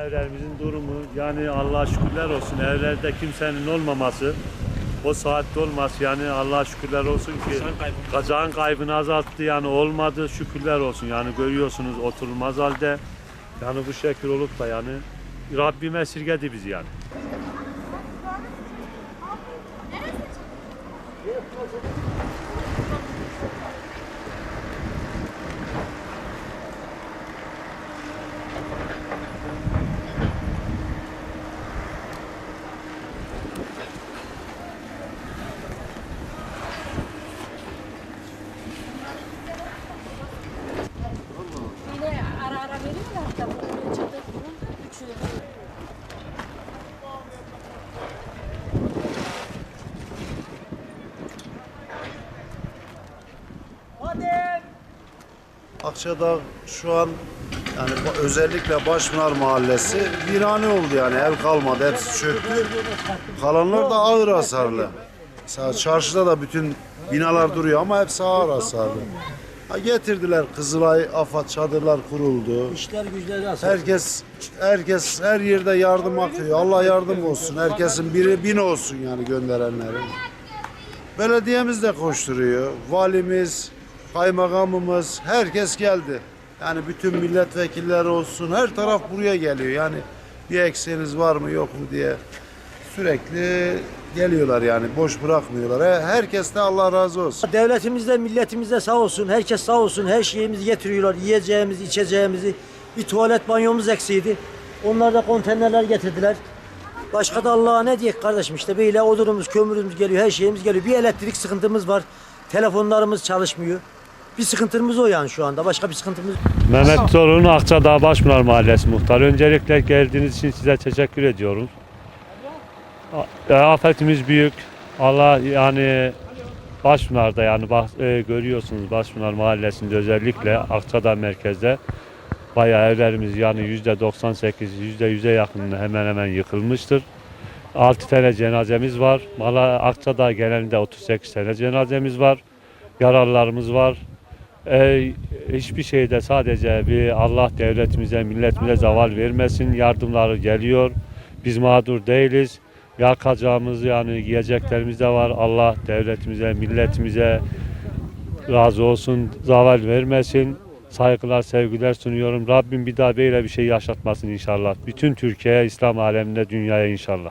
Evlerimizin durumu yani Allah'a şükürler olsun evlerde kimsenin olmaması o saatte olması yani Allah'a şükürler olsun ki kazağın kaybını azalttı yani olmadı şükürler olsun yani görüyorsunuz oturulmaz halde yani bu şekil olup da yani Rabbim esirgedi bizi yani. Çadır bunun. Akçadağ şu an yani özellikle Başpınar Mahallesi virane oldu yani ev kalmadı hepsi çöktü. Kalanlar da ağır hasarlı. Mesela çarşıda da bütün binalar duruyor ama hepsi ağır hasarlı. Ha getirdiler Kızılay, AFAD çadırlar kuruldu. İşler güçleri asıl. Herkes herkes her yerde yardım akıyor. Allah yardım olsun. Herkesin biri bin olsun yani gönderenlerin. Belediyemiz de koşturuyor. Valimiz, kaymakamımız, herkes geldi. Yani bütün milletvekiller olsun. Her taraf buraya geliyor. Yani bir eksiğiniz var mı yok mu diye sürekli geliyorlar yani. Boş bırakmıyorlar. Herkes de Allah razı olsun. Devletimiz de milletimiz de sağ olsun. Herkes sağ olsun. Her şeyimizi getiriyorlar. Yiyeceğimizi, içeceğimizi. Bir tuvalet banyomuz eksiydi. Onlar da konteynerler getirdiler. Başka da Allah'a ne diyek kardeşim işte böyle odunumuz, kömürümüz geliyor, her şeyimiz geliyor. Bir elektrik sıkıntımız var. Telefonlarımız çalışmıyor. Bir sıkıntımız o yani şu anda. Başka bir sıkıntımız Mehmet Zorun Akçadağ Başpınar Mahallesi muhtarı. Öncelikle geldiğiniz için size teşekkür ediyoruz. E, Afetimiz büyük. Allah yani Başpınar'da yani bak, e, görüyorsunuz Başpınar Mahallesi'nde özellikle Akçadağ merkezde bayağı evlerimiz yani yüzde 98 yüzde yüze yakın hemen hemen yıkılmıştır. 6 tane cenazemiz var. Mala Akçadağ genelinde 38 tane cenazemiz var. Yaralılarımız var. Ee, hiçbir şeyde sadece bir Allah devletimize, milletimize zaval vermesin. Yardımları geliyor. Biz mağdur değiliz. Yakacağımız yani yiyeceklerimiz de var. Allah devletimize, milletimize razı olsun. Zaval vermesin. Saygılar, sevgiler sunuyorum. Rabbim bir daha böyle bir şey yaşatmasın inşallah. Bütün Türkiye'ye, İslam aleminde, dünyaya inşallah.